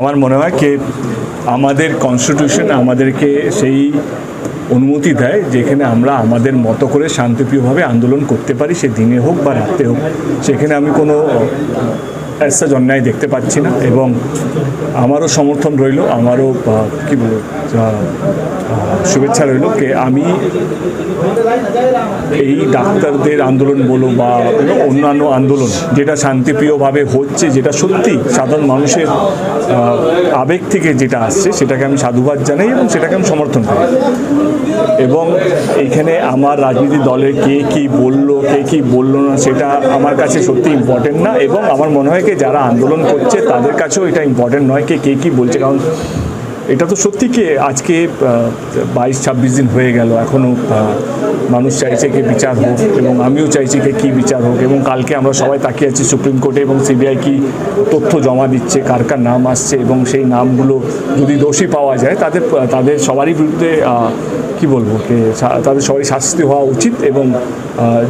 আমার মনে হয় কে আমাদের কনস্টিটিউশন আমাদেরকে সেই অনুমতি দেয় যেখানে আমরা আমাদের মতো করে শান্তিপ্রিয়ভাবে আন্দোলন করতে পারি, সে দিনে হোক বা রাতে হোক। সেখানে আমি কোনো অ্যাসাজ অন্যায় দেখতে পাচ্ছি না এবং আমারও সমর্থন রইল, আমারও কী বলব শুভেচ্ছা রইল কে আমি এই ডাক্তারদের আন্দোলন বলো বা অন্যান্য আন্দোলন, যেটা শান্তিপ্রিয়ভাবে হচ্ছে, যেটা সত্যি সাধারণ মানুষের আবেগ থেকে যেটা আসছে, সেটাকে আমি সাধুবাদ জানাই এবং সেটাকে আমি সমর্থন করি এবং এখানে আমার রাজনীতি দলের কে কি বলল, কে কি বলল না, সেটা আমার কাছে সত্যি ইম্পর্টেন্ট না এবং আমার মনে হয় কি যারা আন্দোলন করছে তাদের কাছেও এটা ইম্পর্টেন্ট নয় কে কে কী বলছে কারণ এটা তো সত্যি কি আজকে বাইশ, ছাব্বিশ দিন হয়ে গেল এখনও মানুষ চাইছে কি বিচার হোক, এবং আমিও চাইছি কি, কী বিচার হোক, এবং কালকে আমরা সবাই তাকিয়ে আছি সুপ্রিম কোর্টে, এবং সিবিআই কি তথ্য জমা দিচ্ছে, কার কার নাম আসছে, এবং সেই নামগুলো যদি দোষী পাওয়া যায়, তাদের তাদের সবারই বিরুদ্ধে কি বলব যে তাদের সবারই শাস্তি হওয়া উচিত, এবং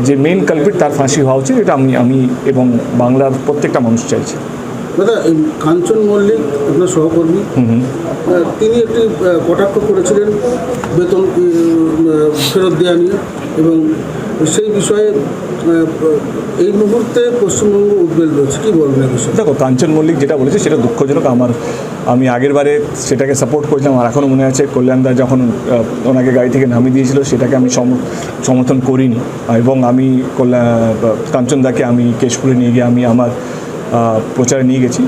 যে মেন কালপিট তার ফাঁসি হওয়া উচিত, এটা আমি আমি এবং বাংলার প্রত্যেকটা মানুষ চাইছি। দাদা কাঞ্চন মল্লিক আপনার সহকর্মী তিনি একটি কটাক্ষ করেছিলেন বেতন ফেরত দেওয়া নিয়ে এবং সেই বিষয়ে এই মুহূর্তে পশ্চিমবঙ্গ উদ্বেল রয়েছে। কী বলবেন এই বিষয়ে? দেখো কাঞ্চন মল্লিক যেটা বলেছে সেটা দুঃখজনক। আমার আমি আগের বারে সেটাকে সাপোর্ট করেছিলাম আর এখনও মনে আছে কল্যাণদা যখন ওনাকে গাড়ি থেকে নামিয়ে দিয়েছিল সেটাকে আমি সম- সমর্থন করিনি। এবং আমি কল্যাণ কাঞ্চনদাকে আমি কেশপুরে নিয়ে গিয়ে আমি আমার প্রচারে নিয়ে গেছি।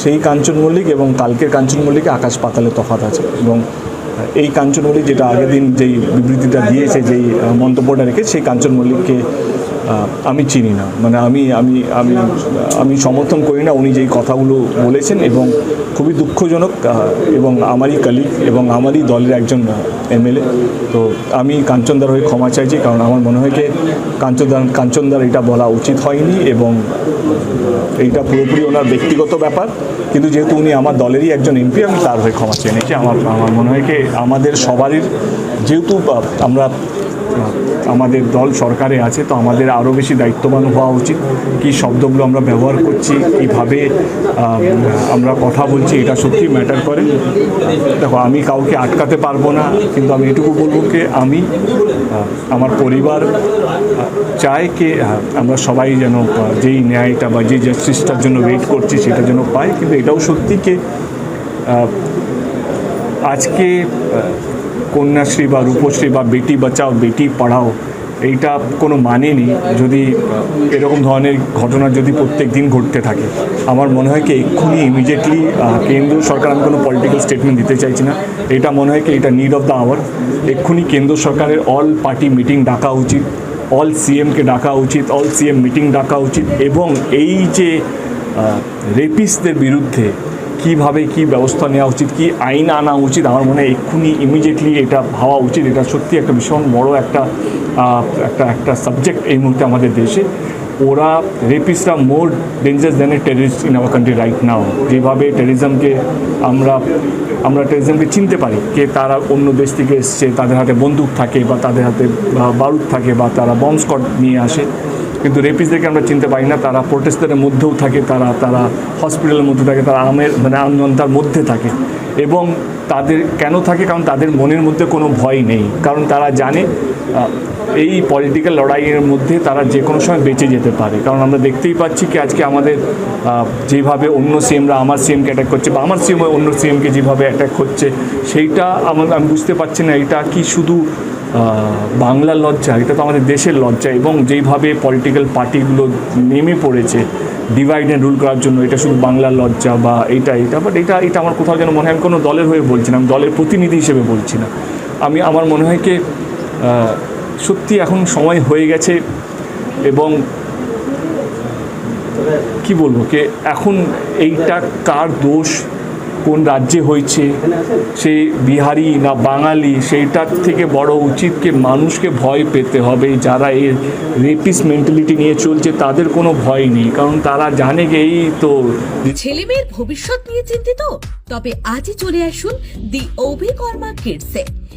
সেই কাঞ্চন মল্লিক এবং কালকের কাঞ্চন মল্লিকে আকাশ পাতালে তফাত আছে এবং এই কাঞ্চন মল্লিক যেটা আগের দিন যেই বিবৃতিটা দিয়েছে, যেই মন্তব্যটা রেখে সেই কাঞ্চন মল্লিককে আমি চিনি না। মানে আমি আমি আমি আমি সমর্থন করি না উনি যেই কথাগুলো বলেছেন এবং খুবই দুঃখজনক এবং আমারই কালিগ এবং আমারই দলের একজন এমএলএ। তো আমি কাঞ্চনদার হয়ে ক্ষমা চাইছি, কারণ আমার মনে হয় যে কাঞ্চনদার কাঞ্চনদার এটা বলা উচিত হয়নি এবং এইটা পুরোপুরি ওনার ব্যক্তিগত ব্যাপার। কিন্তু যেহেতু উনি আমার দলেরই একজন এমপি, আমি তার হয়ে ক্ষমা চেয়ে নিয়েছি আমার আমার মনে হয় কি, আমাদের সবারই, যেহেতু আমরা আমাদের দল সরকারে আছে, তো আমাদের আরও বেশি দায়িত্ববান হওয়া উচিত। কী শব্দগুলো আমরা ব্যবহার করছি, কীভাবে আমরা কথা বলছি, এটা সত্যি ম্যাটার করে। দেখো, আমি কাউকে আটকাতে পারব না, কিন্তু আমি এটুকু বলব যে আমি আমার পরিবার চায় কি আমরা সবাই যেন যেই ন্যায়টা বা যে জাস্টিসটার জন্য ওয়েট করছি, সেটা যেন পাই। কিন্তু এটাও সত্যি কি আজকে কন্যাশ্রী বা রূপশ্রী বা বেটি বাঁচাও, বেটি পড়াও, এইটা কোনো মানে নেই যদি এরকম ধরনের ঘটনা যদি প্রত্যেক দিন ঘটতে থাকে, আমার মনে হয় কি এক্ষুনি ইমিডিয়েটলি কেন্দ্র সরকার, আমি কোনো পলিটিক্যাল স্টেটমেন্ট দিতে চাইছি না। এটা মনে হয় কি এটা নিড অফ দ্য আওয়ার এক্ষুনি কেন্দ্র সরকারের অল পার্টি মিটিং ডাকা উচিত অল সিএমকে ডাকা উচিত অল সিএম মিটিং ডাকা উচিত এবং এই যে রেপিসদের বিরুদ্ধে কীভাবে কি ব্যবস্থা নেওয়া উচিত, কি আইন আনা উচিত, আমার মনে হয় এক্ষুনি ইমিডিয়েটলি এটা ভাবা উচিত। এটা সত্যি একটা ভীষণ বড় একটা একটা একটা সাবজেক্ট এই মুহূর্তে আমাদের দেশে। ওরা রেপিসরা more danger than a terrorist in our country right now যেভাবে টেরিজমকে আমরা আমরা টেরিজমকে চিনতে পারি, কে তারা অন্য দেশ থেকে এসছে, তাদের হাতে বন্দুক থাকে বা তাদের হাতে বারুদ থাকে বা তারা বম স্কট নিয়ে আসে। কিন্তু রেপিসদেরকে আমরা চিনতে পারি না, তারা প্রোটেস্টারের মধ্যেও থাকে, তারা তারা হসপিটালের মধ্যে থাকে, তারা আমের মানে আমজনতার মধ্যে থাকে। এবং তাদের কেন থাকে? কারণ তাদের মনের মধ্যে কোনো ভয় নেই। কারণ তারা জানে এই পলিটিক্যাল লড়াইয়ের মধ্যে তারা যে কোনো সময় বেঁচে যেতে পারে। কারণ আমরা দেখতেই পাচ্ছি কি, আজকে আমাদের যেভাবে অন্য সিএমরা আমার সিএমকে অ্যাটাক করছে বা আমার সিএম অন্য সিএমকে যেভাবে অ্যাটাক করছে, সেইটা আমার আমি বুঝতে পারছি না, এটা কি শুধু বাংলার লজ্জা, এটা তো আমাদের দেশের লজ্জা, এবং যেইভাবে পলিটিক্যাল পার্টিগুলো নেমে পড়েছে ডিভাইড অ্যান্ড রুল করার জন্য, এটা শুধু বাংলার লজ্জা বা এটা এটা বাট এটা এটা আমার কোথাও যেন মনে হয়, আমি কোনো দলের হয়ে বলছি না, আমি দলের প্রতিনিধি হিসেবে বলছি না। আমি, আমার মনে হয় কি সত্যি এখন সময় হয়ে গেছে, এবং কি বলব, কে এখন এইটা কার দোষ কোন রাজ্যে হয়েছে সে বিহারি না বাঙালি, সেইটার থেকে বড় উচিত কি মানুষকে ভয় পেতে হবে। যারা এর রেপিস মেন্টালিটি নিয়ে চলছে, তাদের কোনো ভয় নেই, কারণ তারা জানে যে এই তো ছেলে মেয়ের ভবিষ্যৎ নিয়ে চিন্তিত। তবে আজই চলে আসুন দি অভিকর্মা কিডসে